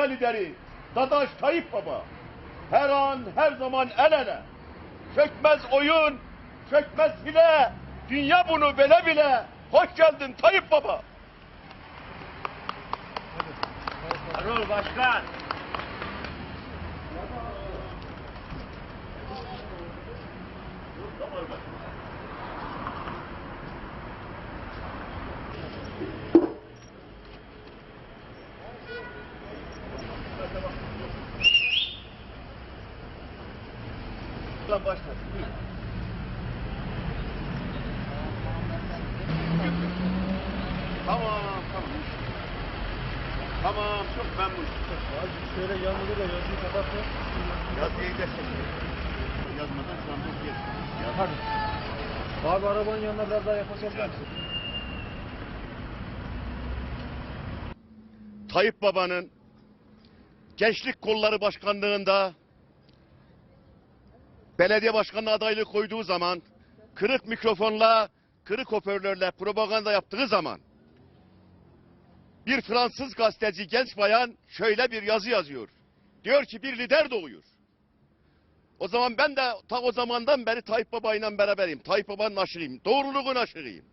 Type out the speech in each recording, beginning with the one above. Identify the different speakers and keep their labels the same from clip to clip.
Speaker 1: lideri Dadaş Tayyip Baba. Her an her zaman el ele. Çökmez oyun, çökmez hile. Dünya bunu bile bile. Hoş geldin Tayyip Baba. Erol Başkan. Lan başla. Buyur. Tamam, tamam. Tamam, çok memnun.
Speaker 2: Abi şöyle yanında da yazıyı kapatma.
Speaker 1: Yazıyı da Yazmadan şu anda. Yaz.
Speaker 2: Hadi. Abi arabanın yanına biraz daha yaklaşabilir misin?
Speaker 1: Tayyip Baba'nın Gençlik Kolları Başkanlığında belediye başkanlığı adaylığı koyduğu zaman kırık mikrofonla, kırık hoparlörle propaganda yaptığı zaman bir Fransız gazeteci genç bayan şöyle bir yazı yazıyor. Diyor ki bir lider doğuyor. O zaman ben de ta o zamandan beri Tayyip Baba ile beraberim. Tayyip Baba'nın aşığıyım. Doğruluğun aşığıyım.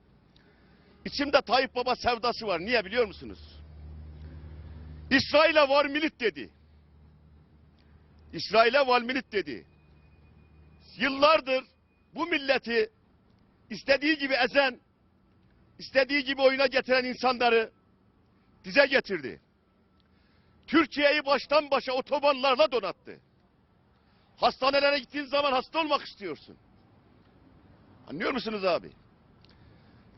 Speaker 1: İçimde Tayyip Baba sevdası var. Niye biliyor musunuz? İsrail'e var milit dedi. İsrail'e var milit dedi. Yıllardır bu milleti istediği gibi ezen, istediği gibi oyuna getiren insanları dize getirdi. Türkiye'yi baştan başa otobanlarla donattı. Hastanelere gittiğin zaman hasta olmak istiyorsun. Anlıyor musunuz abi?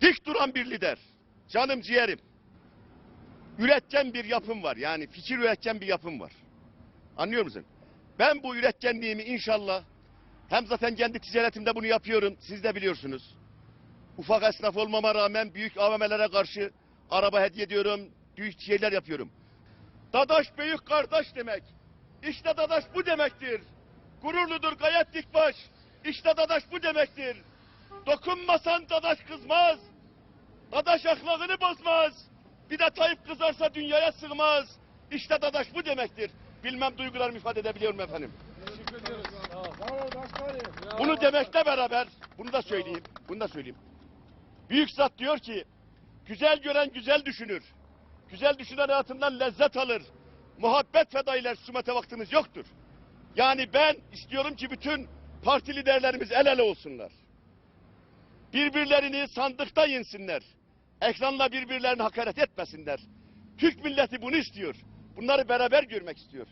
Speaker 1: Dik duran bir lider. Canım ciğerim üretken bir yapım var. Yani fikir üretken bir yapım var. Anlıyor musun? Ben bu üretkenliğimi inşallah hem zaten kendi ticaretimde bunu yapıyorum. Siz de biliyorsunuz. Ufak esnaf olmama rağmen büyük AVM'lere karşı araba hediye ediyorum. Büyük şeyler yapıyorum. Dadaş büyük kardeş demek. İşte Dadaş bu demektir. Gururludur gayet dikbaş. İşte Dadaş bu demektir. Dokunmasan Dadaş kızmaz. Dadaş ahlakını bozmaz. Bir de Tayyip kızarsa dünyaya sığmaz. İşte Dadaş bu demektir. Bilmem duygularımı ifade edebiliyorum efendim.
Speaker 2: Teşekkür ediyoruz.
Speaker 1: Bunu demekle beraber, bunu da söyleyeyim, bunu da söyleyeyim. Büyük zat diyor ki, güzel gören güzel düşünür. Güzel düşünen hayatından lezzet alır. Muhabbet fedailer sümete vaktimiz yoktur. Yani ben istiyorum ki bütün parti liderlerimiz el ele olsunlar. Birbirlerini sandıkta yensinler. Ekranla birbirlerini hakaret etmesinler. Türk milleti bunu istiyor. Bunları beraber görmek istiyor.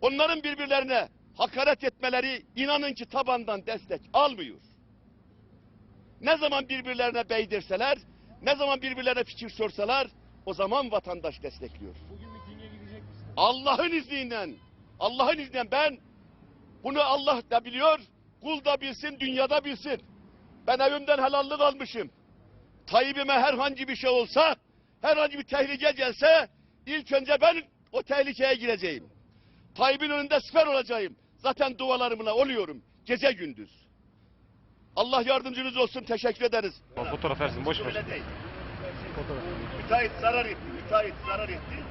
Speaker 1: Onların birbirlerine hakaret etmeleri inanın ki tabandan destek almıyor. Ne zaman birbirlerine bey derseler, ne zaman birbirlerine fikir sorsalar, o zaman vatandaş destekliyor.
Speaker 2: Bugün mitinge gidecek misin?
Speaker 1: Allah'ın izniyle, Allah'ın izniyle ben bunu Allah da biliyor, kul da bilsin, dünyada bilsin. Ben evimden helallik almışım. Tayyip'ime herhangi bir şey olsa, herhangi bir tehlike gelse, ilk önce ben o tehlikeye gireceğim. Tayyip'in önünde siper olacağım. Zaten dualarımla oluyorum. Gece gündüz. Allah yardımcınız olsun. Teşekkür ederiz.
Speaker 3: Fotoğraf versin. Boş ver.
Speaker 1: Müteahhit zarar etti. Müteahhit zarar etti.